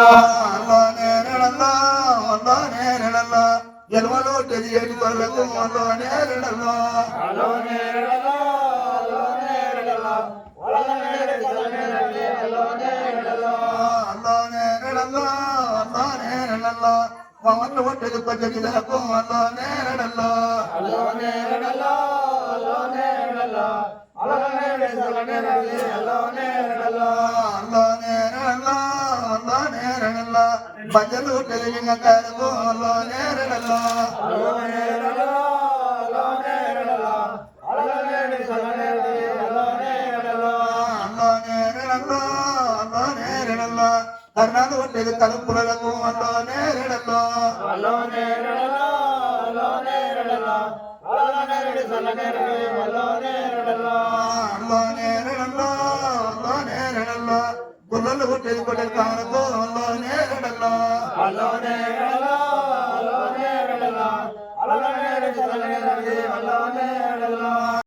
అల్లో నేరడల్లో అల్లో నేరడల్లో ఎలువలో తెలియని నేరడల్లా అల్లో నేరడల్లో అలో నేరడలో అలో నేరడలో వలల నేరడి తలనేరడి అల్లో నేరడల్లో అల్లో నేరడల్లో అల్లో నేరడల్లో నేరడల్లో భజలు తెలియని కరకు అల్లో నేరడల్లో అలో నేరడలో. అలో నేరడలో వలల నేరడలో. అల్లో నేరడల్లో అల్లో నేరడల్లో కర్ణాలు ఒట్టెలు తలుపులకు అలో నేరడలో. అలో నేరడలో అలో నేరడలో. గుల్లలు కొట్టేది కొట్టేది కాను வல்லான